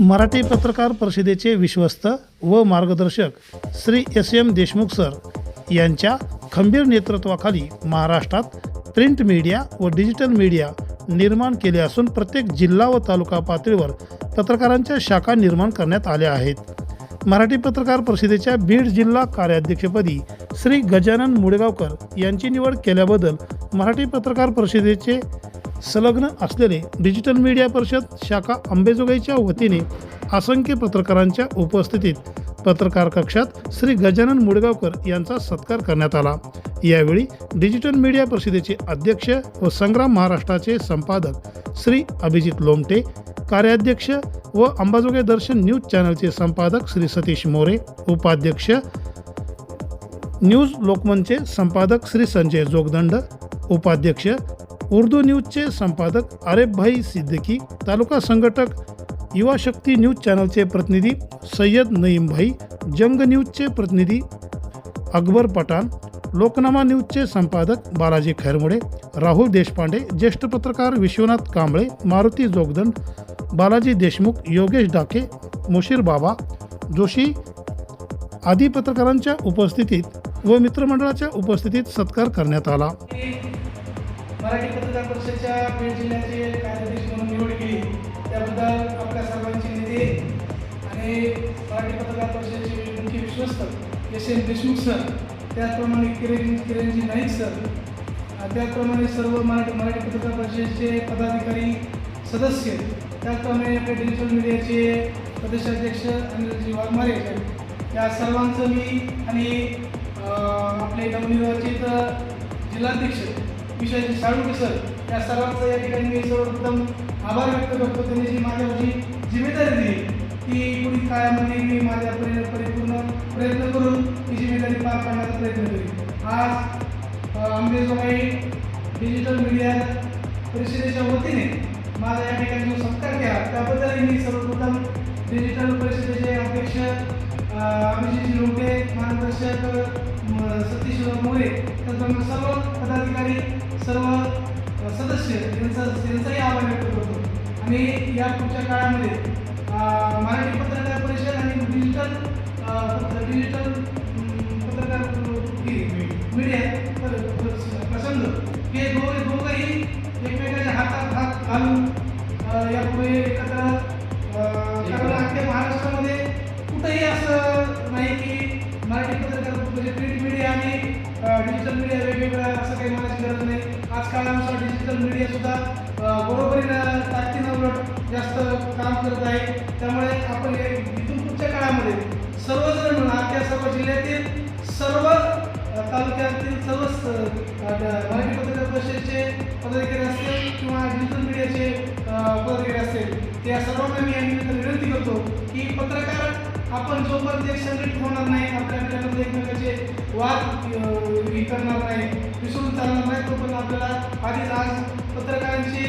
मराठी पत्रकार परिषदेचे विश्वस्त व मार्गदर्शक Shri S M Deshmukh sir यांच्या खंबीर नेतृत्वाखाली महाराष्ट्रात प्रिंट मीडिया व डिजिटल मीडिया निर्माण केले असून प्रत्येक जिल्हा व तालुका पातळीवर पत्रकारांच्या शाखा निर्माण करण्यात आल्या आहेत. मराठी पत्रकार परिषदेच्या बीड जिल्हा कार्याध्यक्षपदी श्री गजानन मुडगावकर यांची निवड केल्याबद्दल मराठी पत्रकार परिषदेचे संलग्न असलेले डिजिटल मीडिया परिषद शाखा अंबेजोगाईच्या वतीने असंख्य पत्रकारांच्या उपस्थितीत पत्रकार कक्षात श्री गजानन मुडगावकर यांचा सत्कार करण्यात आला. यावेळी डिजिटल मीडिया परिषदेचे अध्यक्ष व संग्राम महाराष्ट्राचे संपादक श्री अभिजित लोमटे कार्याध्यक्ष व अंबाजोगाई दर्शन न्यूज चॅनलचे संपादक श्री सतीश मोरे उपाध्यक्ष न्यूज लोकमनचे संपादक श्री संजय जोगदंड उपाध्यक्ष उर्दू न्यूजचे संपादक आरेफभाई सिद्दीकी तालुका संघटक युवा शक्ती न्यूज चॅनलचे प्रतिनिधी सय्यद नईमभाई जंग न्यूजचे प्रतिनिधी अकबर पठाण लोकनामा न्यूजचे संपादक बालाजी खैरमुळे राहुल देशपांडे ज्येष्ठ पत्रकार विश्वनाथ कांबळे मारुती जोगदंड बालाजी देशमुख योगेश डाके मुशीर बाबा जोशी आदी पत्रकारांच्या उपस्थितीत व मित्रमंडळाच्या उपस्थितीत सत्कार करण्यात आला. मराठी पत्रकार परिषदेच्या बीड जिल्ह्याचे कार्याध्यक्ष म्हणून निवड केली. त्याबद्दल आपल्या सर्वांचे निधी आणि मराठी पत्रकार परिषदेचे मुख्य विश्वस्त एस एन देशमुख सर त्याचप्रमाणे किरण किरणजी नाईक सर त्याचप्रमाणे सर्व मराठी मराठी पत्रकार परिषदेचे पदाधिकारी सदस्य त्याचप्रमाणे आपले डिजिटल मीडियाचे प्रदेशाध्यक्ष अनिलजी वाघमारे या सर्वांचं मी आणि आपले नवनिर्वाचित जिल्हाध्यक्ष विषय साळुंके सर या सर्वांचा या ठिकाणी मी सर्वप्रथम आभार व्यक्त करतो. त्यांनी जी माझ्यावर जिम्मेदारी दिली ती पुढील काळामध्ये मी माझ्या परिपूर्ण प्रयत्न करून ही जिम्मेदारी पार पाडण्याचा प्रयत्न करेन. आज अ, डिजिटल मीडिया परिषदेच्या वतीने माझा या ठिकाणी जो सत्कार केला त्याबद्दल मी सर्वप्रथम डिजिटल परिषदेचे अध्यक्ष अभिजित लोटे मार्गदर्शक मोरे त्याचप्रमाणे सर्व पदाधिकारी सर्व सदस्य यांचा यांचाही आभार व्यक्त करतो. आणि या पुढच्या काळामध्ये मराठी पत्रकार परिषद आणि डिजिटल डिजिटल पत्रकार मीडिया प्रसंग हे दोघे दोघंही एकमेकांच्या हातात हात घालून यापुढे एकत्र डिजिटल मीडिया वेगवेगळं असं काही म्हणायची गरज नाही. आज काळानुसार डिजिटल मीडिया सुद्धा बरोबरीनं ताकदीनं उलट जास्त काम करत आहे. त्यामुळे आपण हे इथून पुढच्या काळामध्ये सर्वजण मिळून अख्ख्या सर्व जिल्ह्यातील सर्व तालुक्यातील सर्व मराठी पत्रकार परिषदेचे पदाधिकारी असतील किंवा डिजिटल मीडियाचे पदाधिकारी असतील त्या सर्वांना मी या निमित्ताने विनंती करतो की पत्रकार आपण जोपर्यंत एक संघटित होणार नाही आपल्या आपल्यामध्ये एकमेकाचे वाद हे करणार नाही. विसरून चालणार नाही पण आपल्याला आधीच आज पत्रकारांची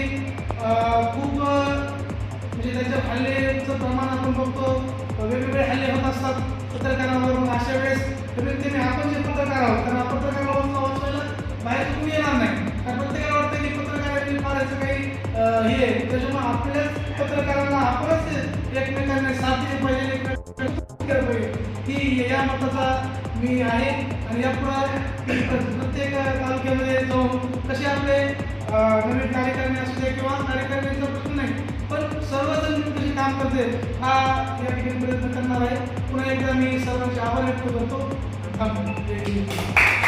खूप म्हणजे त्यांच्या हल्लेचं प्रमाण आपण बघतो. वेगवेगळे हल्ले होत असतात पत्रकारांवर मग अशा वेळेस व्यक्तीने आपण जे पत्रकार आहोत कारण आपण वाचवायला बाहेर तुम्ही येणार नाही. कारण प्रत्येकाला वाटतं की पत्रकारांनी मारायचं काही हे आहे. त्याच्यामुळे आपल्याच पत्रकारांना आपणच एकमेकांना साथ दिली पाहिजे एकमेकांना पाहिजे. ही या मताचा मी आहे आणि यापुढे प्रत्येक तालुक्यामध्ये जाऊन कसे आपले नवीन कार्यकारिणी असू दे किंवा कार्यकारिणीचा प्रश्न नाही पण सर्वजण मिळून कसे काम करते हा या ठिकाणी प्रयत्न करणार आहे. पुन्हा एकदा मी सर्वांचे आभार व्यक्त करतो. थांबतो.